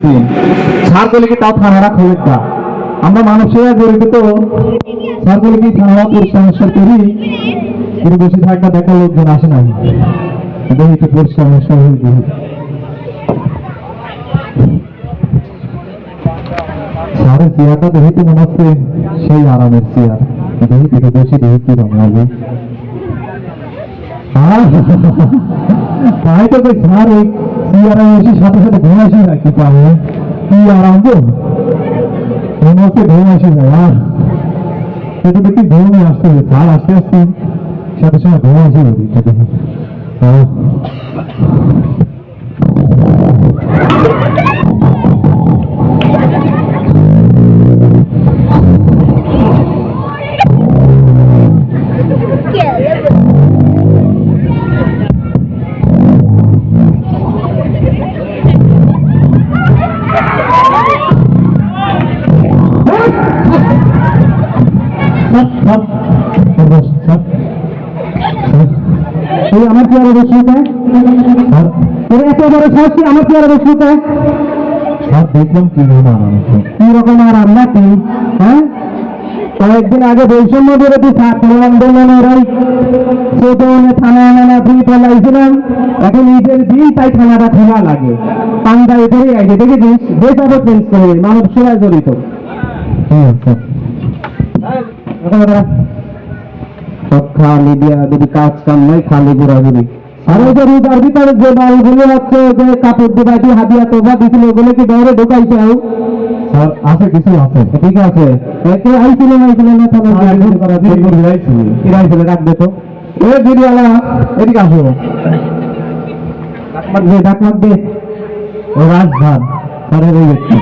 সার কি তাও থানারা খবর দা আমরা মানুষেরা জড়িত তো সার কি থানারা পরিষ্কার করি কিন্তু বেশি থাকটা দেখা লোকজন আসে না। দেখি একটু মরিষ্কার হয়ে। চেয়ারটা দেখি তো মনে হচ্ছে সেই আরামের চেয়ার। দেখি থেকে বেশি দেখি কি রঙ হবে তাই তো স্যার চেয়ারে বসে সাথে সাথে ঘুম আসি না কি পাবে কি আরাম তো মনে হচ্ছে ঘুম আসি না আর সেটা দেখি ঘুমই আসতে হবে স্যার আসতে আসতে সাথে সাথে এই আমার বসে স্যার তোর এত বড় সাহস কি আমার বসে স্যার স্যার দেখলাম কি রকম আরাম কি রকম আরাম নাকি? হ্যাঁ? কয়েকদিন আগে বৈষম্য বিরোধী ছাত্র আন্দোলনের ওই থানা নানা দুই ফেলাইছিলাম এখন ঈদের দিন তাই থানাটা খোলা লাগে। পান্ডা এদেরই আগে দেখেছিস? বেশ আরও চেঞ্জ করে মানব সেবায় জড়িত। সব খালি দিয়া যদি কাজ কাম নাই খালি ঘোরাঘুরি যে রোজার ভিতরে যে মালগুলো হচ্ছে যে কাপড় দিবাটি হাদিয়া তোবা দিছিল ওগুলো কি বাইরে ঢোকাইছে আও স্যার আছে কিছু আছে। ঠিক আছে। একে আইছিল না আইছিল না গাড়ি করা দিয়ে রাখবে তো? এ এদিকে আসো। দে দে ও রাজধান স্যারের ওই ব্যক্তি।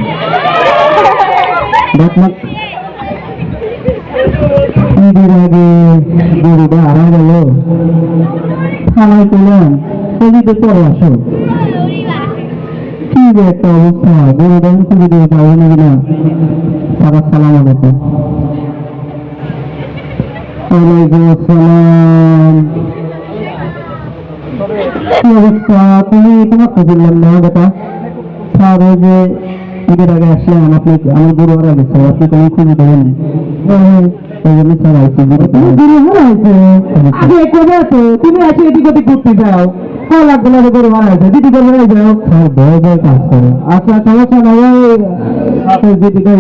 ডাকমাত ঈদের আগে গরুটা হারা গেল। থানায় না? সারা সালাম আলাইকুম। ওয়ালাইকুম আসসালাম। কি অবস্থা? তুমি তোমার তো বললাম যে ঈদের আগে আসলাম, আপনি আমার গরু হারা আপনি কোনো খুঁজে দেবেন জন্য স্যার আইসি গরু হারাইছে আগে কবে আছে তুমি আছে এদিক ওদিক ঘুরতে যাও কল লাগবে না হারাইছে দিদি গরু যাও স্যার ভয় ভয় কাজ করে সমস্যা নাই ওই দিদিকে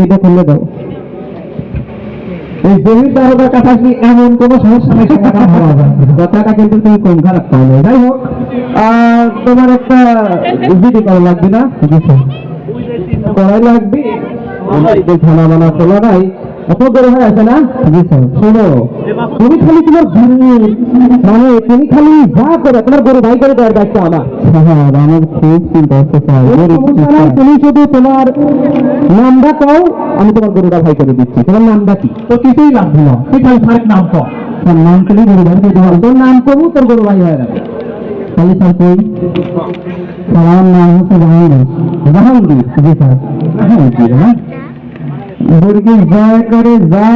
তোমার একটা জিডি করা লাগবে না করাই লাগবে থানা বানা খোলা নাই হয়ে আছে না? শোনো তুমি খালি তোমার গরু মানে তুমি খালি যা করে তোমার গরু ভাই করে দেওয়ার দায়িত্ব আমার। আমার খুব চিন্তা তুমি শুধু তোমার নামটা কও আমি তোমার গরুটা ভাই করে দিচ্ছি। তোমার নামটা কি? তো কিছুই লাগবে না। তুই খালি নাম কও। নাম খালি গরু ভাই তোর নাম কবু তোর গরু ভাই হয়ে যাবে। তাহলে স্যার কই? আমার নাম হচ্ছে জাহাঙ্গীর। জাহাঙ্গীর? জি স্যার। জাহাঙ্গীর। হ্যাঁ দুর্গে জয় করে যা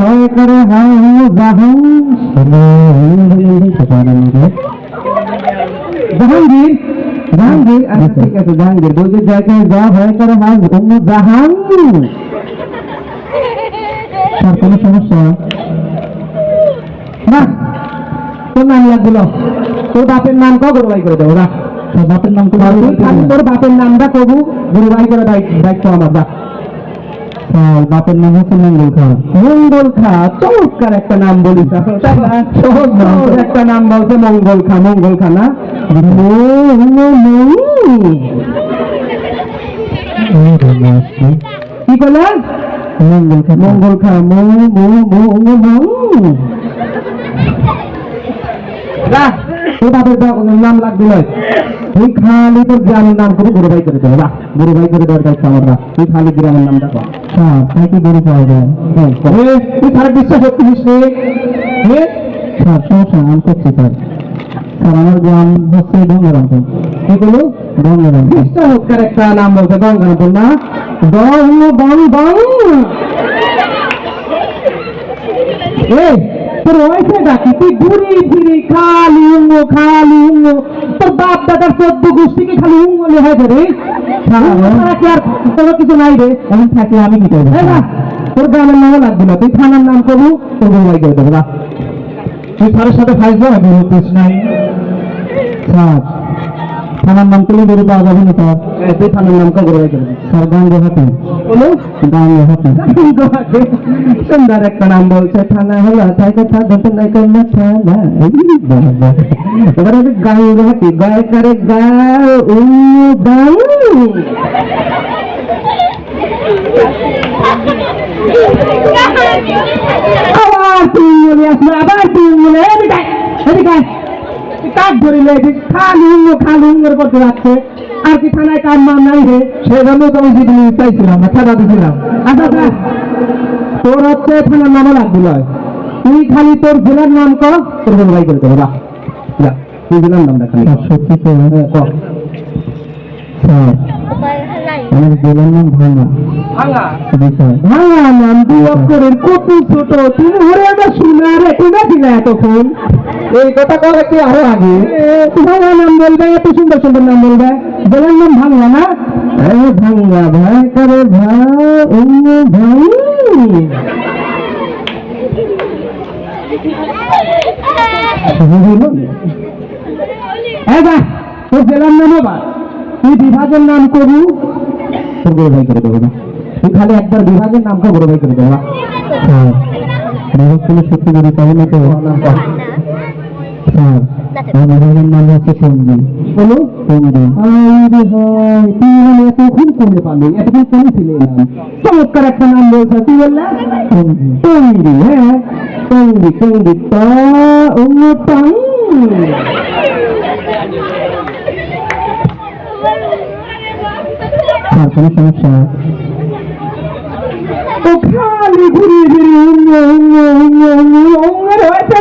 হয় করে হায় হু জাহাং জাহাঙ্গীর জাহাঙ্গীর আচ্ছা ঠিক আছে জাহাঙ্গীর দুর্গে জয় করে যা হয় করে হায় অন্য জাহাং স্যার কোনো সমস্যা না তোর নাম লাগবে না। তোর বাপের নাম ক গুরুবাই করে দেবো রাখ তোর বাপের নাম করে তোর বাপের নামটা কবু গুরুবাই করে দায়িত্ব দায়িত্ব আমার রাখ স্যার বাপের নাম হচ্ছে মঙ্গল খা মঙ্গল খা চমৎকার একটা নাম তাই সহজ একটা নাম বলছে মঙ্গল খা মঙ্গল খা না কি বলে? মঙ্গল খা মঙ্গল খা মো মো দা- নাম লাগবে নয় তুই খালি তোর গ্রামের নাম করে গরু ভাই করে দেবো রাখ গরু ভাই করে দেওয়ার দায়িত্ব আমার তুই খালি গ্রামের হ্যাঁ তাই কি গরু পাওয়া যায়? হ্যাঁ তুই তার বিশ্বাস করছিস রে? স্যার সমস্যা আমি করছি স্যার। স্যার আমার গ্রাম হচ্ছে গঙ্গারামপুর। কি বলো গঙ্গারামপুর। চমৎকার একটা নাম বলছে গঙ্গারামপুর না? দং বং বং এই তোর হয়েছে ডাকি তুই ঘুরি ফিরি খালি উঙ্গ খালি উঙ্গ তোর বাপ দাদার চোদ্দ গোষ্ঠীকে খালি উঙ্গ লেহাই রে। ছাড়া কি আর কোনো কিছু নাই রে। এমন থাকলে আমি কি করব? তোর গ্রামের নামও লাগবে না। তুই থানার নাম করব তোর মোবাইল করে দেবো তুই স্যারের সাথে ফাইজ না বিরোধ নাই। স্যার থানার নাম করলে বেরো পাওয়া যাবে না স্যার তুই থানার নাম করে স্যার গান সুন্দর একটা নাম বলছে থানা হলো তাই কথা দেখে নাই কন্যা থানা এবারে গান গোহাতে গায়ে করে গা আবার বলে আসলো আবার তুই বলে এদিকে এদিকে কাক ধরিলে খালি উঙ্গ খালি উঙ্গের করতে যাচ্ছে আর কি থানায় কার মান নাই রে। সেজন্য তো আমি জিডি চাইছিলাম না খেলা দিছিলাম আচ্ছা আচ্ছা। তোর হচ্ছে থানার নামও লাগবে নয় তুই খালি তোর জেলার নাম কর তোর করে দেবো। যা তুই জেলার নামটা খালি। সত্যি তো কর আমার জেলার নাম ভাঙা। ভাঙা? নাম দুই অক্ষরের কত ছোট। তুমি ঘরে একটা শুনে রেখে গেছিল এতক্ষণ। এই কথা কি আরও আগে। ভাঙা নাম বলবে এত সুন্দর সুন্দর নাম বলবে। জেলার নাম ভাঙা না? ভাঙা ভাই করে ভাই ভাই। তোর জেলার নাম বা তুই বিভাগের নাম করু তোর বড় ভাই করে দেবো না। তুই খালি একবার বিভাগের নামটা বড় ভাই করে দেবো না। বিভাগ কোনো সত্যি করে পাবো না তো স্যার আমার নাম হচ্ছে সঙ্গী বলো সঙ্গী আরে ভাই তুই মানে এতক্ষণ কমে পারলি এতক্ষণ কমেছিলে চমৎকার একটা নাম বলছো তুই বললা সঙ্গী হ্যাঁ সঙ্গী সঙ্গী তা অন্য টাই কোনো সমস্যা ও খালি ঘুরিয়ে ঘুরিয়ে উঙ্গ উঙ্গ উঙ্গ উঙ্গ উঙ্গের হয়েছে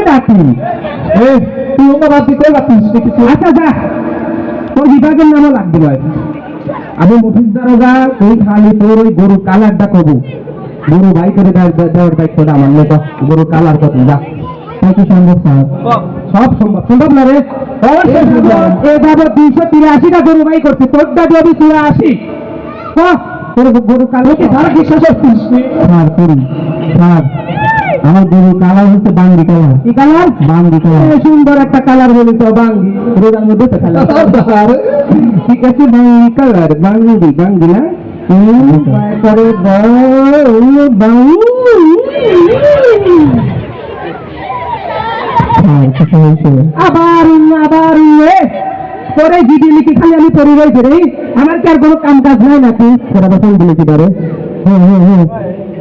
এ তুই উঙ্গ বাদ দিতে পারছিস কিছু আচ্ছা যা। তোর বিভাগের নামও লাগবে নয় আমি মুফিস দারোগা তুই খালি তোর ওই গরু কালারটা কবু। গরু বাই করে দেওয়ার দায়িত্বটা আমার নেই গরু কালার কত যা। কি সম্ভব সব সম্ভব। সম্ভব না রে? এভাবে দুইশো তিরাশিটা গরু বাই করছে তোরটা যদি চুরাশি তোর গরু কালো কি সারা বিশ্বাস করছিস। স্যার করি। স্যার। আমার গরু কালার হচ্ছে বাঙ্গি কালার কি কালার বাঙ্গি কালার সুন্দর একটা কালার বলি তো বাঙ্গি। রোজার মধ্যে তো কালার ঠিক আছে বাঙ্গি কালার বাঙ্গি বাঙ্গি না? করে বাঙ্গি। আবার আবার পরে জিডি লিখে খালি আমি পরিবার করে আমার কি আর কোনো কাম কাজ নাই নাকি? সেটা দিলে কি পারে হ্যাঁ হ্যাঁ হ্যাঁ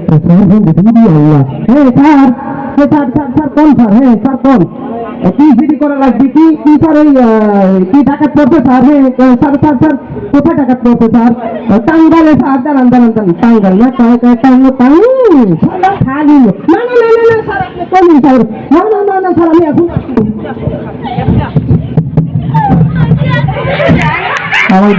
স্যার দিদি আল্লাহ হ্যাঁ স্যার স্যার স্যার স্যার কোন স্যার হ্যাঁ স্যার কোন কি জিডি করা লাগবে কি কি স্যার ওই কি ডাকাত পড়ছে স্যার হ্যাঁ স্যার স্যার স্যার কোথায় ডাকাত পড়ছে স্যার টাঙ্গালে স্যার দাঁড়ান দাঁড়ান আমার